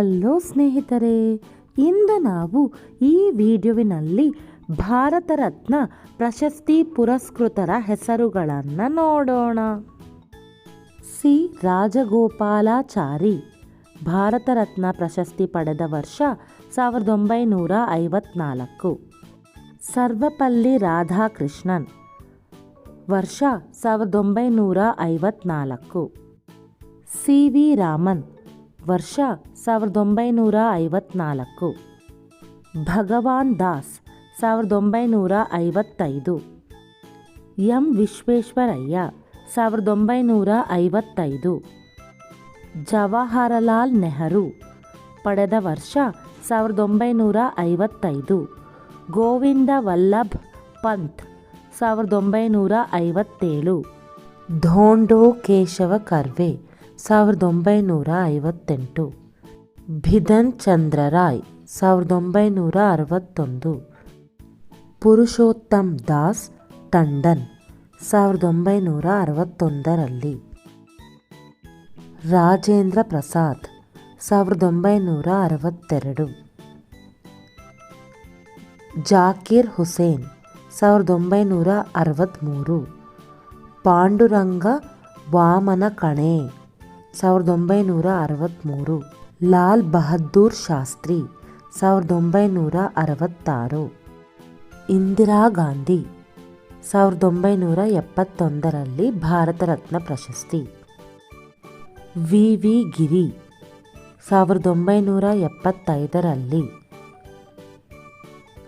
Hello ಸ್ನೇಹಿತರೆ, ಇಂದು ನಾವು ಈ ವಿಡಿಯೋವಿನಲ್ಲಿ ಭಾರತ ರತ್ನ ಪ್ರಶಸ್ತಿ ಪುರಸ್ಕೃತರ ಹೆಸರುಗಳನ್ನು ನೋಡೋಣ. ಸಿ. ರಾಜಗೋಪಾಲಾಚಾರಿ ಭಾರತ ರತ್ನ ಪ್ರಶಸ್ತಿ ಪಡೆದ ವರ್ಷ ಸಾವಿರದ ಒಂಬೈನೂರ ಐವತ್ನಾಲ್ಕು. ಸರ್ವಪಲ್ಲಿ ರಾಧಾಕೃಷ್ಣನ್, ವರ್ಷ ಸಾವಿರದ ಒಂಬೈನೂರ ಐವತ್ನಾಲ್ಕು. ಸಿ. ವಿ. ರಾಮನ್ ವರ್ಷ ಸಾವಿರದ ಒಂಬೈನೂರ ಐವತ್ನಾಲ್ಕು. ಭಗವಾನ್ ದಾಸ್ ಸಾವಿರದ ಒಂಬೈನೂರ ಐವತ್ತೈದು. ಎಂ ವಿಶ್ವೇಶ್ವರಯ್ಯ ಸಾವಿರದ ಒಂಬೈನೂರ ಐವತ್ತೈದು. ಜವಾಹರಲಾಲ್ ನೆಹರು ಪಡೆದ ವರ್ಷ ಸಾವಿರದ ಒಂಬೈನೂರ ಐವತ್ತೈದು. ಗೋವಿಂದ ವಲ್ಲಭ್ ಪಂತ್ ಸಾವಿರದ ಒಂಬೈನೂರ ಐವತ್ತೇಳು. ಧೋಂಡೋ ಕೇಶವ ಕರ್ವೆ ಸಾವಿರದ ಒಂಬೈನೂರ ಐವತ್ತೆಂಟು. ಭಿಧನ್ ಚಂದ್ರ ರಾಯ್ ಸಾವಿರದ ಒಂಬೈನೂರ ಅರವತ್ತೊಂದು. ಪುರುಷೋತ್ತಮ್ ದಾಸ್, ಟಂಡನ್, ಸಾವಿರದ ಒಂಬೈನೂರ ಅರವತ್ತೊಂದರಲ್ಲಿ. ರಾಜೇಂದ್ರ ಪ್ರಸಾದ್, ಸಾವಿರದ ಒಂಬೈನೂರ ಅರವತ್ತೆರಡು. ಜಾಕೀರ್ ಹುಸೇನ್, ಸಾವಿರದ ಒಂಬೈನೂರ ಅರವತ್ತ್ಮೂರು ಪಾಂಡುರಂಗ ವಾಮನ ಕಣೆ. ಸಾವಿರದ ಒಂಬೈನೂರ ಅರವತ್ತ್ಮೂರು ಲಾಲ್ ಬಹದ್ದೂರ್ ಶಾಸ್ತ್ರಿ, ಸಾವಿರದ ಒಂಬೈನೂರ ಅರವತ್ತಾರು. ಇಂದಿರಾ ಗಾಂಧಿ, ಸಾವಿರದ ಒಂಬೈನೂರ ಎಪ್ಪತ್ತೊಂದರಲ್ಲಿ ಭಾರತ ರತ್ನ ಪ್ರಶಸ್ತಿ. ವಿ. ವಿ. ಗಿರಿ, ಸಾವಿರದ ಒಂಬೈನೂರ ಎಪ್ಪತ್ತೈದರಲ್ಲಿ.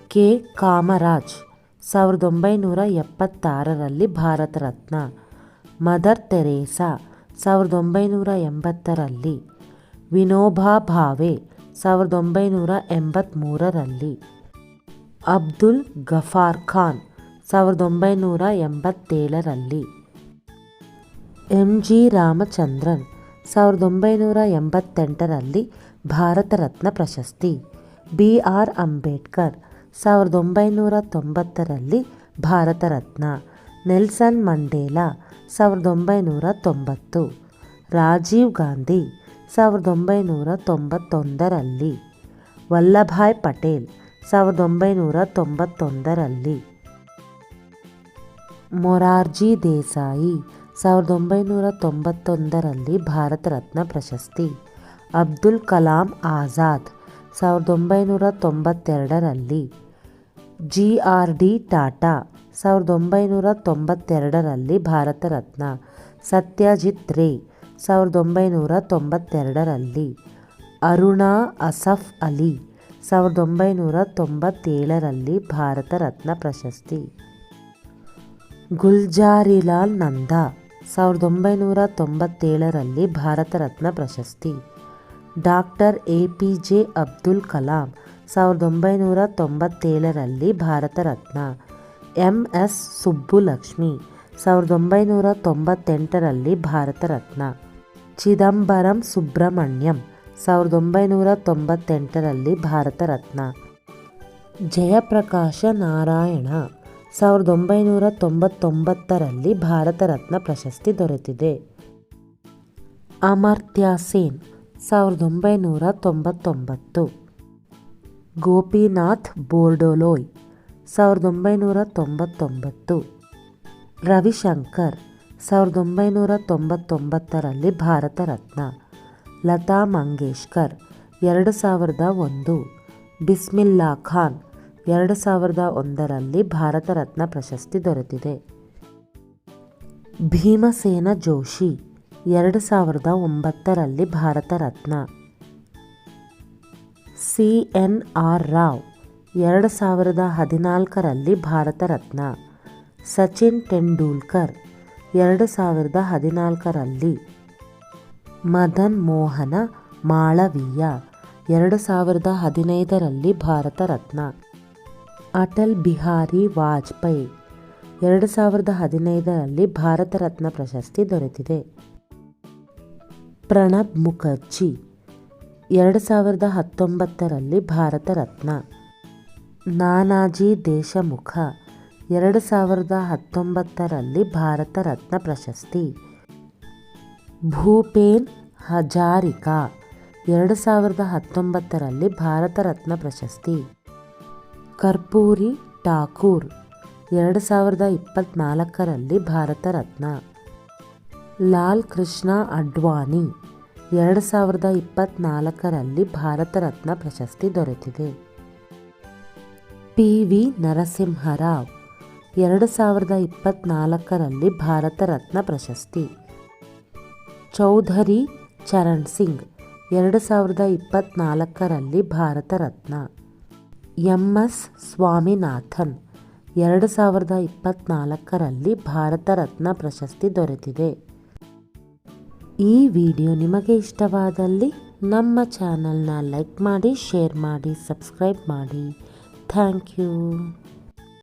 ಕೆ. ಕಾಮರಾಜ್, ಸಾವಿರದ ಒಂಬೈನೂರ ಎಪ್ಪತ್ತಾರರಲ್ಲಿ ಭಾರತ ರತ್ನ. ಮದರ್ ತೆರೇಸಾ ಸಾವಿರದ ಒಂಬೈನೂರ ಎಂಬತ್ತರಲ್ಲಿ ವಿನೋಬಾ ಭಾವೆ ಸಾವಿರದ ಒಂಬೈನೂರ ಎಂಬತ್ತ್ಮೂರರಲ್ಲಿ ಅಬ್ದುಲ್ ಗಫಾರ್ ಖಾನ್ ಸಾವಿರದ ಒಂಬೈನೂರ ಎಂಬತ್ತೇಳರಲ್ಲಿ ಎಂ ಜಿ ರಾಮಚಂದ್ರನ್ ಸಾವಿರದ ಒಂಬೈನೂರ ಎಂಬತ್ತೆಂಟರಲ್ಲಿ ಭಾರತ ರತ್ನ ಪ್ರಶಸ್ತಿ. ಬಿ ಆರ್ ಅಂಬೇಡ್ಕರ್ ಸಾವಿರದ ಒಂಬೈನೂರ ತೊಂಬತ್ತರಲ್ಲಿ ಭಾರತ ರತ್ನ. ನೆಲ್ಸನ್ ಮಂಡೇಲಾ ಸಾವಿರದ ಒಂಬೈನೂರ ತೊಂಬತ್ತು. ರಾಜೀವ್ ಗಾಂಧಿ ಸಾವಿರದ ಒಂಬೈನೂರ ತೊಂಬತ್ತೊಂದರಲ್ಲಿ. ವಲ್ಲಭಾಯ್ ಪಟೇಲ್ ಸಾವಿರದ ಒಂಬೈನೂರ ತೊಂಬತ್ತೊಂದರಲ್ಲಿ. ಮೊರಾರ್ಜಿ ದೇಸಾಯಿ ಸಾವಿರದ ಒಂಬೈನೂರ ತೊಂಬತ್ತೊಂದರಲ್ಲಿ ಭಾರತ ರತ್ನ ಪ್ರಶಸ್ತಿ. ಅಬ್ದುಲ್ ಕಲಾಂ ಆಜಾದ್ ಸಾವಿರದ ಒಂಬೈನೂರ ತೊಂಬತ್ತೆರಡರಲ್ಲಿ. ಜಿ ಆರ್ ಡಿ ಟಾಟಾ ಸಾವಿರದ ಒಂಬೈನೂರ ತೊಂಬತ್ತೆರಡರಲ್ಲಿ ಭಾರತ ರತ್ನ. ಸತ್ಯಜಿತ್ ರೇ, ಸಾವಿರದ ಒಂಬೈನೂರ ತೊಂಬತ್ತೆರಡರಲ್ಲಿ ಅರುಣಾ ಅಸಫ್ ಅಲಿ, ಸಾವಿರದ ಒಂಬೈನೂರ ತೊಂಬತ್ತೇಳರಲ್ಲಿ ಭಾರತ ರತ್ನ ಪ್ರಶಸ್ತಿ. ಗುಲ್ಜಾರಿಲಾಲ್ ನಂದಾ, ಸಾವಿರದ ಒಂಬೈನೂರ ತೊಂಬತ್ತೇಳರಲ್ಲಿ ಭಾರತ ರತ್ನ ಪ್ರಶಸ್ತಿ. Doctor A P J Abdul Kalam, ಸಾವಿರದ ಒಂಬೈನೂರ ತೊಂಬತ್ತೇಳರಲ್ಲಿ ಭಾರತ ರತ್ನ. ಎಂ ಎಸ್ ಸುಬ್ಬುಲಕ್ಷ್ಮಿ, ಸಾವಿರದ ಒಂಬೈನೂರ ತೊಂಬತ್ತೆಂಟರಲ್ಲಿ ಭಾರತ ರತ್ನ. ಚಿದಂಬರಂ ಸುಬ್ರಹ್ಮಣ್ಯಂ, ಸಾವಿರದ ಒಂಬೈನೂರ ತೊಂಬತ್ತೆಂಟರಲ್ಲಿ ಭಾರತ ರತ್ನ. ಜಯಪ್ರಕಾಶ ನಾರಾಯಣ, ಸಾವಿರದ ಒಂಬೈನೂರ ತೊಂಬತ್ತೊಂಬತ್ತರಲ್ಲಿ ಭಾರತ ರತ್ನ ಪ್ರಶಸ್ತಿ ದೊರೆತಿದೆ. ಅಮರ್ತ್ಯ ಸೇನ್, ಸಾವಿರದ ಒಂಬೈನೂರ ತೊಂಬತ್ತೊಂಬತ್ತು. ಗೋಪಿನಾಥ್ ಬೋರ್ಡೋಲೋಯ್ ಸಾವಿರದ ಒಂಬೈನೂರ ತೊಂಬತ್ತೊಂಬತ್ತು. ರವಿಶಂಕರ್ ಸಾವಿರದ ಒಂಬೈನೂರ ತೊಂಬತ್ತೊಂಬತ್ತರಲ್ಲಿ ಭಾರತ ರತ್ನ. ಲತಾ ಮಂಗೇಶ್ಕರ್ ಎರಡು ಸಾವಿರದ ಒಂದು. ಬಿಸ್ಮಿಲ್ಲಾ ಖಾನ್ ಎರಡು ಸಾವಿರದ ಒಂದರಲ್ಲಿ ಭಾರತ ರತ್ನ ಪ್ರಶಸ್ತಿ ದೊರೆತಿದೆ. ಭೀಮಸೇನ ಜೋಶಿ ಎರಡು ಸಾವಿರದ ಒಂಬತ್ತರಲ್ಲಿ Bharat Ratna. C N R Rao ಎರಡು ಸಾವಿರದ ಹದಿನಾಲ್ಕರಲ್ಲಿ ಭಾರತ ರತ್ನ ಸಚಿನ್ ತೆಂಡೂಲ್ಕರ್ ಎರಡು ಸಾವಿರದ ಹದಿನಾಲ್ಕರಲ್ಲಿ ಮದನ್ ಮೋಹನ ಮಾಳವೀಯ ಎರಡು ಸಾವಿರದ ಹದಿನೈದರಲ್ಲಿ ಭಾರತ ರತ್ನ ಅಟಲ್ ಬಿಹಾರಿ ವಾಜಪೇಯಿ ಎರಡು ಸಾವಿರದ ಹದಿನೈದರಲ್ಲಿ ಭಾರತ ರತ್ನ ಪ್ರಶಸ್ತಿ ದೊರೆತಿದೆ. ಪ್ರಣಬ್ ಮುಖರ್ಜಿ ಎರಡು ಸಾವಿರದ ಹತ್ತೊಂಬತ್ತರಲ್ಲಿ ಭಾರತ ರತ್ನ ನಾನಾಜಿ ದೇಶಮುಖ, ಎರಡು ಸಾವಿರದ ಹತ್ತೊಂಬತ್ತರಲ್ಲಿ ಭಾರತ ರತ್ನ ಪ್ರಶಸ್ತಿ. ಭೂಪೇನ್ ಹಜಾರಿಕಾ, ಎರಡು ಸಾವಿರದ ಹತ್ತೊಂಬತ್ತರಲ್ಲಿ ಭಾರತ ರತ್ನ ಪ್ರಶಸ್ತಿ. ಕರ್ಪೂರಿ ಠಾಕೂರ್, ಎರಡು ಸಾವಿರದ ಇಪ್ಪತ್ತ್ನಾಲ್ಕರಲ್ಲಿ ಭಾರತ ರತ್ನ. ಲಾಲ್ ಕೃಷ್ಣ ಅಡ್ವಾಣಿ, ಎರಡು ಸಾವಿರದ ಇಪ್ಪತ್ತ್ನಾಲ್ಕರಲ್ಲಿ ಭಾರತ ರತ್ನ ಪ್ರಶಸ್ತಿ ದೊರೆತಿದೆ. ಪಿ ವಿ ನರಸಿಂಹರಾವ್, ಎರಡು ಸಾವಿರದ ಇಪ್ಪತ್ತ್ನಾಲ್ಕರಲ್ಲಿ ಭಾರತ ರತ್ನ ಪ್ರಶಸ್ತಿ. ಚೌಧರಿ ಚರಣ್ ಸಿಂಗ್, ಎರಡು ಸಾವಿರದ ಇಪ್ಪತ್ತ್ನಾಲ್ಕರಲ್ಲಿ ಭಾರತ ರತ್ನ. ಎಂ ಎಸ್ ಸ್ವಾಮಿನಾಥನ್, ಎರಡು ಸಾವಿರದ ಇಪ್ಪತ್ತ್ನಾಲ್ಕರಲ್ಲಿ ಭಾರತ ರತ್ನ ಪ್ರಶಸ್ತಿ ದೊರೆತಿದೆ. ಈ ವಿಡಿಯೋ ನಿಮಗೆ ಇಷ್ಟವಾದಲ್ಲಿ ನಮ್ಮ ಚಾನಲ್ನ ಲೈಕ್ ಮಾಡಿ, ಶೇರ್ ಮಾಡಿ, ಸಬ್ಸ್ಕ್ರೈಬ್ ಮಾಡಿ. Thank you.